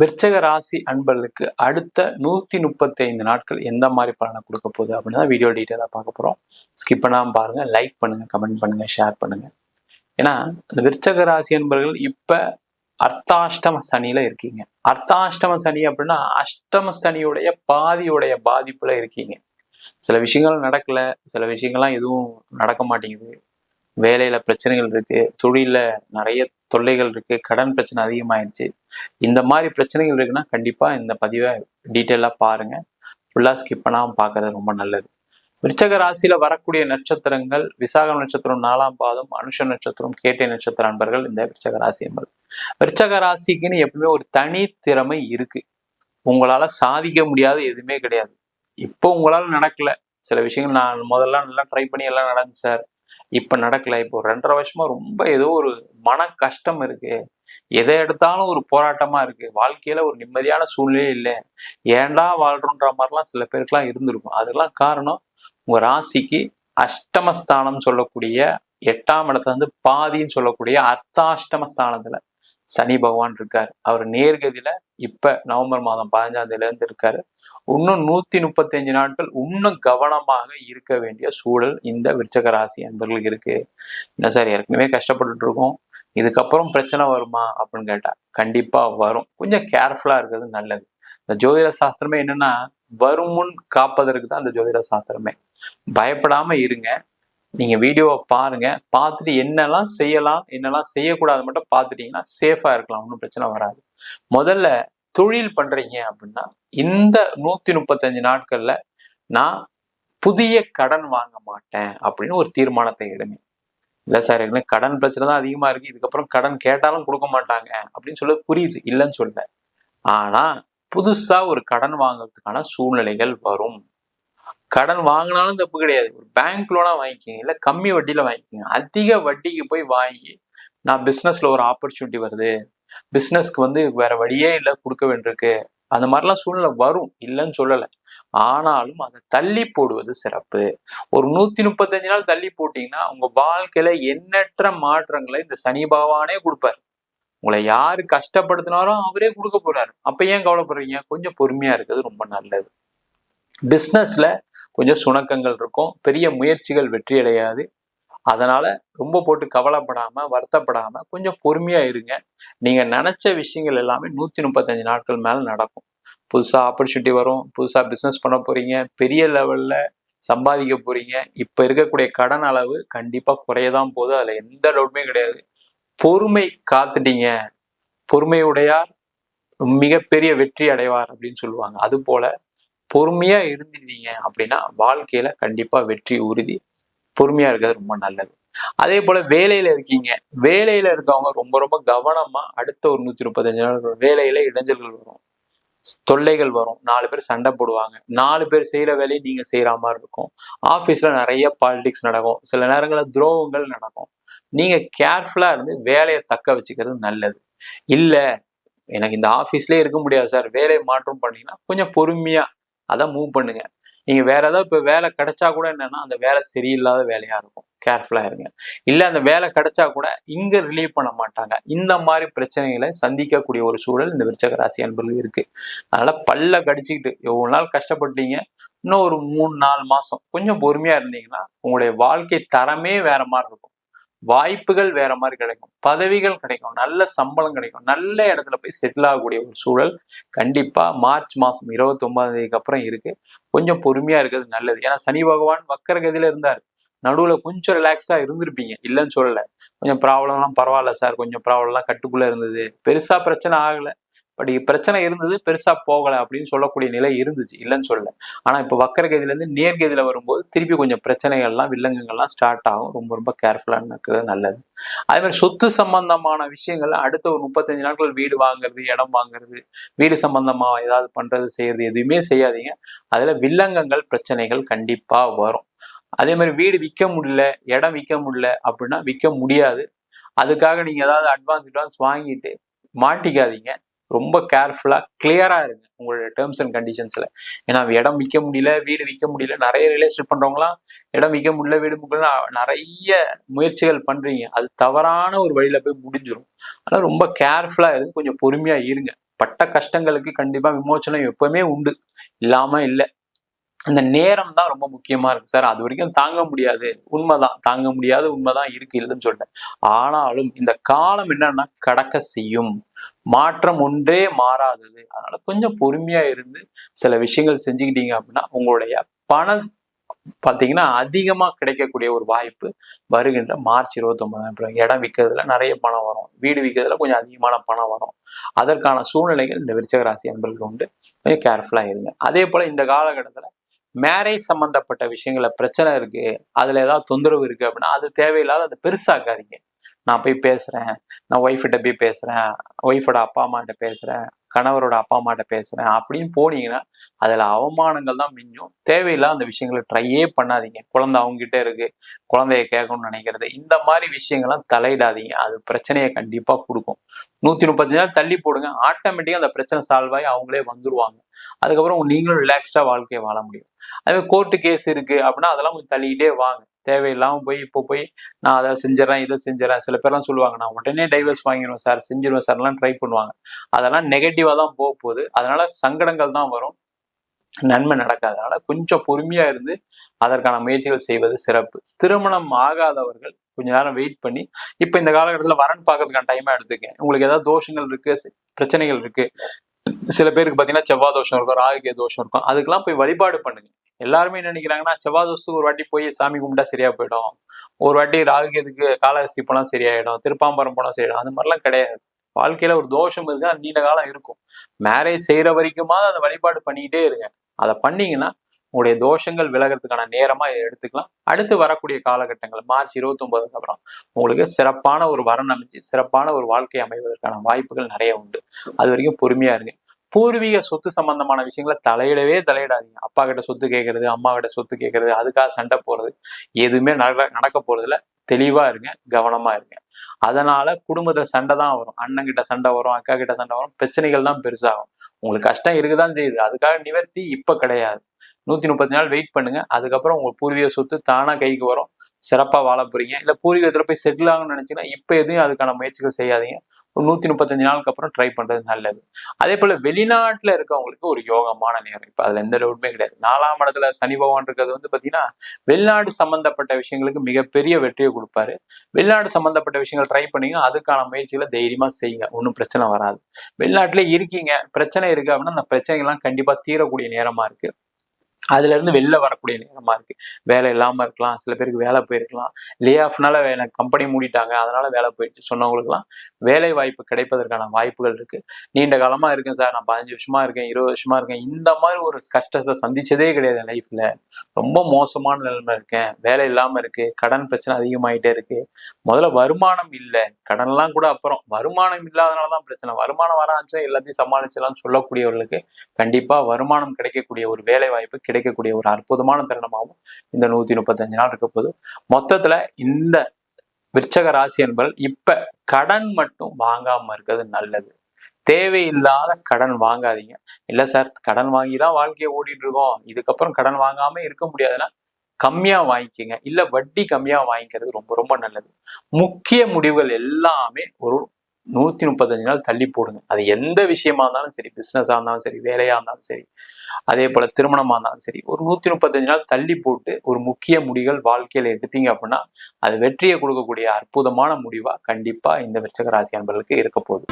விற்சக ராசி அன்பர்களுக்கு அடுத்த நூத்தி முப்பத்தி ஐந்து நாட்கள் எந்த மாதிரி பலனை கொடுக்க போகுது அப்படின்னு தான் வீடியோ டீட்டெயிலாக பார்க்க போறோம். ஸ்கிப் பண்ணாம பாருங்க லைக் பண்ணுங்க கமெண்ட் பண்ணுங்க ஷேர் பண்ணுங்க. ஏன்னா இந்த விற்சக ராசி அன்பர்கள் இப்ப அர்த்தாஷ்டம சனியில இருக்கீங்க. அர்த்தாஷ்டம சனி அப்படின்னா அஷ்டம சனியுடைய பாதியுடைய பாதிப்புல இருக்கீங்க. சில விஷயங்கள் நடக்கல சில விஷயங்கள்லாம் எதுவும் நடக்க மாட்டேங்குது. வேலையில பிரச்சனைகள் இருக்கு தொழில நிறைய தொல்லைகள் இருக்கு கடன் பிரச்சனை அதிகமாயிருச்சு. இந்த மாதிரி பிரச்சனைகள் இருக்குன்னா கண்டிப்பா இந்த பதிவை டீட்டெயிலா பாருங்க. ஃபுல்லா ஸ்கிப் பண்ணாமல் பார்க்கறது ரொம்ப நல்லது. விருச்சக ராசியில வரக்கூடிய நட்சத்திரங்கள் விசாகம் நட்சத்திரம் நாலாம் பாதம் அனுஷ நட்சத்திரம் கேட்டை நட்சத்திர அன்பர்கள் இந்த விருச்சக ராசி என்பது. விருச்சக ராசிக்குன்னு எப்பவுமே ஒரு தனி திறமை இருக்கு. உங்களால சாதிக்க முடியாத எதுவுமே கிடையாது. இப்போ உங்களால நடக்கல. சில விஷயங்கள் நான் முதல்ல நல்லா ட்ரை பண்ணி எல்லாம் நடந்துச்சு சார் இப்ப நடக்கல. இப்போ ரெண்டரை வருஷமா ரொம்ப ஏதோ ஒரு மன கஷ்டம் இருக்கு. எதை எடுத்தாலும் ஒரு போராட்டமா இருக்கு. வாழ்க்கையில ஒரு நிம்மதியான சூழ்நிலையே இல்லை. ஏன்டா வாழ்றோன்ற மாதிரிலாம் சில பேருக்குலாம் இருந்திருக்கும். அதெல்லாம் காரணம் உங்க ராசிக்கு அஷ்டமஸ்தானம் சொல்லக்கூடிய எட்டாம் இடத்துல வந்து பாதின்னு சொல்லக்கூடிய அர்த்தாஷ்டம ஸ்தானத்துல சனி பகவான் இருக்காரு. அவர் நேர்கதியில இப்போ நவம்பர் மாதம் பதினஞ்சாம் தேதியிலேருந்து இருக்காரு இன்னும் நூற்றி முப்பத்தஞ்சு நாட்கள் இன்னும் கவனமாக இருக்க வேண்டிய சூழல் இந்த விருச்சக ராசி அன்பர்களுக்கு இருக்கு. என்ன சார் ஏற்கனவே கஷ்டப்பட்டுட்டு இருக்கோம். இதுக்கப்புறம் பிரச்சனை வருமா அப்படின்னு கேட்டால் கண்டிப்பாக வரும். கொஞ்சம் கேர்ஃபுல்லாக இருக்கிறது நல்லது. இந்த ஜோதிட சாஸ்திரமே என்னன்னா வரும் முன் காப்பதற்கு தான் அந்த ஜோதிட சாஸ்திரமே. பயப்படாம இருங்க. நீங்கள் வீடியோவை பாருங்க. பார்த்துட்டு என்னெல்லாம் செய்யலாம் என்னெல்லாம் செய்யக்கூடாது மட்டும் பார்த்துட்டிங்கன்னா சேஃபாக இருக்கலாம். ஒன்றும் பிரச்சனை வராது. முதல்ல தொழில் பண்ணுறீங்க அப்படின்னா இந்த நூற்றி முப்பத்தஞ்சு நாட்களில் நான் புதிய கடன் வாங்க மாட்டேன் அப்படின்னு ஒரு தீர்மானத்தை எடுங்க. இல்லை சார் எனக்கு கடன் பிரச்சனை தான் அதிகமாக இருக்குது இதுக்கப்புறம் கடன் கேட்டாலும் கொடுக்க மாட்டாங்க அப்படின்னு சொல்ல புரியுது. இல்லைன்னு சொல்ல. ஆனால் புதுசாக ஒரு கடன் வாங்குறதுக்கான சூழ்நிலைகள் வரும். கடன் வாங்கினாலும் தப்பு கிடையாது. ஒரு பேங்க் லோனா வாங்கிக்கோங்க இல்லை கம்மி வட்டியில வாங்கிக்கோங்க. அதிக வட்டிக்கு போய் வாங்கி நான் பிஸ்னஸில் ஒரு ஆப்பர்ச்சுனிட்டி வருது. பிஸ்னஸ்க்கு வந்து வேற வழியே இல்லை கொடுக்க வேண்டியிருக்கு. அந்த மாதிரிலாம் சூழ்நிலை வரும். இல்லைன்னு சொல்லலை. ஆனாலும் அதை தள்ளி போடுவது சிறப்பு. ஒரு நூத்தி முப்பத்தஞ்சு நாள் தள்ளி போட்டீங்கன்னா உங்க வாழ்க்கையில எண்ணற்ற மாற்றங்களை இந்த சனி பகவானே கொடுப்பாரு. உங்களை யாரு கஷ்டப்படுத்தினாலும் அவரே கொடுக்க போறாரு. அப்ப ஏன் கவலைப்படுறீங்க? கொஞ்சம் பொறுமையா இருக்கிறது ரொம்ப நல்லது. பிஸ்னஸ்ல கொஞ்சம் சுணக்கங்கள் இருக்கும். பெரிய முயற்சிகள் வெற்றி அடையாது. அதனால ரொம்ப போட்டு கவலைப்படாம வருத்தப்படாம கொஞ்சம் பொறுமையா இருங்க. நீங்க நினைச்ச விஷயங்கள் எல்லாமே நூத்தி முப்பத்தஞ்சு நாட்கள் மேல நடக்கும். புதுசா ஆப்பர்ச்சுனிட்டி வரும். புதுசா பிசினஸ் பண்ண போறீங்க. பெரிய லெவல்ல சம்பாதிக்க போறீங்க. இப்ப இருக்கக்கூடிய கடன் அளவு கண்டிப்பா குறையதான் போகுது. அதுல எந்த டவுட்டுமே கிடையாது. பொறுமை காத்துட்டீங்க. பொறுமையுடையார் மிகப்பெரிய வெற்றி அடைவார் அப்படின்னு சொல்லுவாங்க. அது போல பொறுமையா இருந்துட்டீங்க அப்படின்னா வாழ்க்கையில கண்டிப்பா வெற்றி உறுதி பொறுமையா இருக்கிறது ரொம்ப நல்லது. அதே போல வேலையில இருக்கீங்க. வேலையில இருக்கவங்க ரொம்ப ரொம்ப கவனமா அடுத்த ஒரு நூத்தி முப்பத்தஞ்சு நாள் வேலையில இடைஞ்சல்கள் வரும். தொல்லைகள் வரும். நாலு பேர் சண்டை போடுவாங்க. நாலு பேர் செய்யற வேலையை நீங்க செய்யற மாதிரி இருக்கும். ஆபீஸ்ல நிறைய பாலிடிக்ஸ் நடக்கும். சில நேரங்களில் துரோகங்கள் நடக்கும். நீங்க கேர்ஃபுல்லா இருந்து வேலையை தக்க வச்சுக்கிறது நல்லது. இல்ல எனக்கு இந்த ஆபீஸ்லயே இருக்க முடியாது சார். வேலையை மாற்றம் பண்ணீங்கன்னா கொஞ்சம் பொறுமையா அதை மூவ் பண்ணுங்க. நீங்கள் வேற ஏதாவது இப்போ வேலை கிடைச்சா கூட என்னன்னா அந்த வேலை சரியில்லாத வேலையா இருக்கும். கேர்ஃபுல்லாக இருங்க. இல்லை அந்த வேலை கிடைச்சா கூட இங்கே ரிலீவ் பண்ண மாட்டாங்க. இந்த மாதிரி பிரச்சனைகளை சந்திக்கக்கூடிய ஒரு சூழல் இந்த விருச்சக ராசி அன்பர்கள் இருக்கு. அதனால பல்ல கடிச்சுக்கிட்டு எவ்வளோ நாள் கஷ்டப்பட்டீங்க? இன்னும் ஒரு மூணு நாலு மாசம் கொஞ்சம் பொறுமையா இருந்தீங்கன்னா உங்களுடைய வாழ்க்கை தரமே வேற மாதிரி இருக்கும். வாய்ப்புகள் வேற மாதிரி கிடைக்கும். பதவிகள் கிடைக்கும். நல்ல சம்பளம் கிடைக்கும். நல்ல இடத்துல போய் செட்டில் ஆகக்கூடிய ஒரு சூழல் கண்டிப்பா மார்ச் மாசம் இருபத்தி ஒன்பதாம் தேதிக்கு அப்புறம் இருக்கு. கொஞ்சம் பொறுமையா இருக்கிறது நல்லது. ஏன்னா சனி பகவான் வக்கரகதியில இருந்தார். நடுவுல கொஞ்சம் ரிலாக்ஸ்டா இருந்திருப்பீங்க. இல்லைன்னு சொல்லல. கொஞ்சம் ப்ராப்ளம்லாம் பரவாயில்ல சார் கொஞ்சம் ப்ராப்ளம்லாம் கட்டுக்குள்ள இருந்தது. பெருசா பிரச்சனை ஆகலை. பட் பிரச்சனை இருந்தது பெருசா போகல அப்படின்னு சொல்லக்கூடிய நிலை இருந்துச்சு இல்லைன்னு சொல்லல. ஆனா இப்ப வக்கரகதியில இருந்து நேர்கதியில வரும்போது திருப்பி கொஞ்சம் பிரச்சனைகள்லாம் வில்லங்கங்கள்லாம் ஸ்டார்ட் ஆகும். ரொம்ப ரொம்ப கேர்ஃபுல்லா இருக்கிறது நல்லது. அதே மாதிரி சொத்து சம்பந்தமான விஷயங்கள் அடுத்த ஒரு முப்பத்தஞ்சு நாட்கள் வீடு வாங்குறது இடம் வாங்குறது வீடு சம்பந்தமா ஏதாவது பண்றது செய்யறது எதுவுமே செய்யாதீங்க. அதுல வில்லங்கங்கள் பிரச்சனைகள் கண்டிப்பா வரும். அதே மாதிரி வீடு விற்க முடியல இடம் விற்க முடியல அப்படின்னா விற்க முடியாது. அதுக்காக நீங்க ஏதாவது அட்வான்ஸ் அட்வான்ஸ் வாங்கிட்டு மாட்டிக்காதீங்க. ரொம்ப கேர்ஃபுல்லாக கிளியராக இருங்க உங்களோட டேர்ம்ஸ் அண்ட் கண்டிஷன்ஸில் ஏன்னா இடம் விற்க முடியல வீடு விற்க முடியல நிறைய ரியல் எஸ்டேட் பண்ணுறவங்களாம் இடம் விற்க முடியல வீடு முடியல நிறைய முயற்சிகள் பண்ணுறீங்க அது தவறான ஒரு வழியில் போய் முடிஞ்சிடும் ஆனால் ரொம்ப கேர்ஃபுல்லாக இருந்து கொஞ்சம் பொறுமையாக இருங்க. பட்ட கஷ்டங்களுக்கு கண்டிப்பாக விமோச்சனம் எப்பவுமே உண்டு. இல்லாமல் இல்லை. அந்த நேரம் தான் ரொம்ப முக்கியமா இருக்கு. சார் அது வரைக்கும் தாங்க முடியாது. உண்மைதான். தாங்க முடியாது உண்மைதான் இருக்கு இல்லைன்னு சொல்லிட்டேன். ஆனாலும் இந்த காலம் என்னன்னா கடக்க செய்யும். மாற்றம் ஒன்றே மாறாதது. அதனால கொஞ்சம் பொறுமையா இருந்து சில விஷயங்கள் செஞ்சுக்கிட்டீங்க அப்படின்னா உங்களுடைய பணம் பார்த்தீங்கன்னா அதிகமா கிடைக்கக்கூடிய ஒரு வாய்ப்பு வருகின்ற மார்ச் இருபத்தொன்பதாம் பிறகு இடம் விற்கிறதுல நிறைய பணம் வரும். வீடு விற்கிறதுல கொஞ்சம் அதிகமான பணம் வரும். அதற்கான சூழ்நிலைகள் இந்த விருச்சகராசி அன்பர்களுக்கு உண்டு. கொஞ்சம் கேர்ஃபுல்லா இருங்க. அதே போல இந்த காலகட்டத்துல மேரேஜ் சம்பந்தப்பட்ட விஷயங்கள பிரச்சனை இருக்கு. அதுல ஏதாவது தொந்தரவு இருக்கு அப்படின்னா அது தேவையில்லாத அதை பெருசாக்காதீங்க. நான் போய் பேசுகிறேன் நான் ஒய்ஃபிட்ட போய் பேசுகிறேன் ஒய்ஃபோட அப்பா அம்மாட்ட பேசுகிறேன் கணவரோட அப்பா அம்மாட்ட பேசுகிறேன் அப்படின்னு போனீங்கன்னா அதில் அவமானங்கள் தான் மிஞ்சும். தேவையில்லாத அந்த விஷயங்களை ட்ரையே பண்ணாதீங்க. குழந்தை அவங்ககிட்ட இருக்குது இருக்கு. குழந்தைய கேட்கணும்னு நினைக்கிறது. இந்த மாதிரி விஷயங்கள்லாம் தலையிடாதீங்க. அது பிரச்சனையை கண்டிப்பாக கொடுக்கும். நூற்றி முப்பத்தஞ்சு நாள் தள்ளி போடுங்க. ஆட்டோமேட்டிக்காக அந்த பிரச்சனை சால்வ் ஆகி அவங்களே வந்துருவாங்க. அதுக்கப்புறம் நீங்களும் ரிலாக்ஸ்டாக வாழ்க்கையை வாழ முடியும். அதே கோர்ட்டு கேஸ் இருக்குது அப்படின்னா அதெல்லாம் கொஞ்சம் தள்ளிக்கிட்டே வாங்க. தேவையில்லாம போய் இப்போ போய் நான் அதை செஞ்சிடறேன் இதை செஞ்சிடறேன். சில பேர்லாம் சொல்லுவாங்க நான் உடனே டைவர்ஸ் வாங்கிடுவேன் சார் செஞ்சிருவேன் சார்லாம் ட்ரை பண்ணுவாங்க. அதெல்லாம் நெகட்டிவா தான் போக போகுது. அதனால சங்கடங்கள் தான் வரும். நன்மை நடக்காது. அதனால கொஞ்சம் பொறுமையா இருந்து அதற்கான முயற்சிகள் செய்வது சிறப்பு. திருமணம் ஆகாதவர்கள் கொஞ்ச நேரம் வெயிட் பண்ணி இப்ப இந்த காலகட்டத்தில் வரன் பார்க்கறதுக்கான டைமாக எடுத்துக்கேன் உங்களுக்கு ஏதாவது தோஷங்கள் இருக்கு பிரச்சனைகள் இருக்கு சில பேருக்கு பார்த்தீங்கன்னா செவ்வாய் தோஷம் இருக்கும் ராகுகே தோஷம் இருக்கும். அதுக்கெல்லாம் போய் வழிபாடு பண்ணுங்க. எல்லாருமே என்ன நினைக்கிறாங்கன்னா செவ்வாய் தோஷத்துக்கு ஒரு வாட்டி போய் சாமி கும்பிட்டா சரியா போயிடும். ஒரு வாட்டி ராகுகேதுக்கு காலஹஸ்தி போனால் சரியாயிடும் திருப்பாம்பரம் போனால் சரியாயிடும். அந்த மாதிரிலாம் கிடையாது. வாழ்க்கையில ஒரு தோஷம் இருக்கு அது நீண்ட காலம் இருக்கும். மேரேஜ் செய்யற வரைக்குமாவது அந்த வழிபாடு பண்ணிக்கிட்டே இருங்க. அதை பண்ணீங்கன்னா உங்களுடைய தோஷங்கள் விலகிறதுக்கான நேரமா இதை எடுத்துக்கலாம். அடுத்து வரக்கூடிய காலகட்டங்கள் மார்ச் இருபத்தி ஒன்பதுக்கு அப்புறம் உங்களுக்கு சிறப்பான ஒரு வரன் அமைச்சு சிறப்பான ஒரு வாழ்க்கை அமைவதற்கான வாய்ப்புகள் நிறைய உண்டு. அது வரைக்கும் பொறுமையா இருங்க. பூர்வீக சொத்து சம்பந்தமான விஷயங்களை தலையிடவே தலையிடாதீங்க. அப்பா கிட்ட சொத்து கேட்கறது அம்மா கிட்ட சொத்து கேட்கறது அதுக்காக சண்டை போறது எதுவுமே நட நடக்க போறதுல தெளிவா இருங்க கவனமா இருங்க. அதனால குடும்பத்துல சண்டை தான் வரும். அண்ணன் கிட்ட சண்டை வரும் அக்கா கிட்ட சண்டை வரும் பிரச்சனைகள் தான் பெருசாகும். உங்களுக்கு கஷ்டம் இருக்குதான் செய்யுது. அதுக்காக நிவர்த்தி இப்ப கிடையாது. நூத்தி முப்பத்தி நாள் வெயிட் பண்ணுங்க. அதுக்கப்புறம் உங்க பூர்வீக சொத்து தானா கைக்கு வரும். சிறப்பா வாழ போறீங்க. இல்ல பூர்வீகத்துல போய் செட்டில் ஆகணும்னு நினைச்சீங்கன்னா இப்ப எதுவும் அதுக்கான முயற்சிகள் செய்யாதீங்க. ஒரு நூத்தி முப்பத்தஞ்சு நாளுக்கு அப்புறம் ட்ரை பண்றது நல்லது. அதே போல வெளிநாட்டுல இருக்கவங்களுக்கு ஒரு யோகமான நேரம். இப்ப அதுல எந்த டவுட்டுமே கிடையாது. நாலாம் இடத்துல சனி பகவான் இருக்கிறது வந்து பாத்தீங்கன்னா வெளிநாடு சம்பந்தப்பட்ட விஷயங்களுக்கு மிகப்பெரிய வெற்றியை கொடுப்பாரு. வெளிநாடு சம்பந்தப்பட்ட விஷயங்கள் ட்ரை பண்ணீங்க அதுக்கான முயற்சிகளை தைரியமா செய்யுங்க. ஒன்றும் பிரச்சனை வராது. வெளிநாட்டுல இருக்கீங்க. பிரச்சனை இருக்கு அப்படின்னா அந்த பிரச்சனைகள்லாம் கண்டிப்பா தீரக்கூடிய நேரமா இருக்கு. அதுல இருந்து வெளில வரக்கூடிய நேரமா இருக்கு. வேலை இல்லாம இருக்கலாம் சில பேருக்கு வேலை போயிருக்கலாம். லே ஆஃப்னால வேலை கம்பெனி மூடிட்டாங்க அதனால வேலை போயிடுச்சு சொன்னவங்களுக்குலாம் வேலை வாய்ப்பு கிடைப்பதற்கான வாய்ப்புகள் இருக்கு. நீண்ட காலமா இருக்கேன் சார் நான் பதினஞ்சு வருஷமா இருக்கேன் இருபது வருஷமா இருக்கேன். இந்த மாதிரி ஒரு கஷ்டத்தை சந்திச்சதே கிடையாது லைஃப்ல ரொம்ப மோசமான நிலைமை இருக்கேன். வேலை இல்லாம இருக்கு கடன் பிரச்சனை அதிகமாயிட்டே இருக்கு. முதல்ல வருமானம் இல்லை. கடன்லாம் கூட அப்புறம். வருமானம் இல்லாதனாலதான் பிரச்சனை. வருமானம் வராச்சுன்னா எல்லாத்தையும் சமாளிச்சலாம் சொல்லக்கூடியவர்களுக்கு கண்டிப்பா வருமானம் கிடைக்கக்கூடிய ஒரு வேலை வாய்ப்பு கிடைக்கக்கூடிய ஒரு அற்புதமான தருணமாகவும் இந்த நூத்தி முப்பத்தஞ்சு நாள் இருக்க போது மொத்தத்துல இந்த விற்சக ராசி என்பது இப்ப கடன் மட்டும் வாங்காம இருக்கிறது நல்லது. தேவையில்லாத கடன் வாங்காதீங்க. இல்ல சார் கடன் வாங்கி தான் வாழ்க்கையை ஓடிட்டு இருக்கோம். இதுக்கப்புறம் கடன் வாங்காம இருக்க முடியாதுன்னா கம்மியா வாங்கிக்கோங்க. இல்ல வட்டி கம்மியா வாங்கிக்கிறது ரொம்ப ரொம்ப நல்லது. முக்கிய முடிவுகள் எல்லாமே ஒரு நூத்தி முப்பத்தஞ்சு நாள் தள்ளி போடுங்க. அது எந்த விஷயமா இருந்தாலும் சரி பிசினஸா இருந்தாலும் சரி வேலையா இருந்தாலும் சரி அதே போல திருமணமா இருந்தாலும் சரி ஒரு நூத்தி முப்பத்தஞ்சு நாள் தள்ளி போட்டு ஒரு முக்கிய முடிவுகள் வாழ்க்கையில எடுத்தீங்க அப்படின்னா அது வெற்றியை கொடுக்கக்கூடிய அற்புதமான முடிவா கண்டிப்பா இந்த விருச்சக ராசி அன்பர்களுக்கு இருக்க போகுது.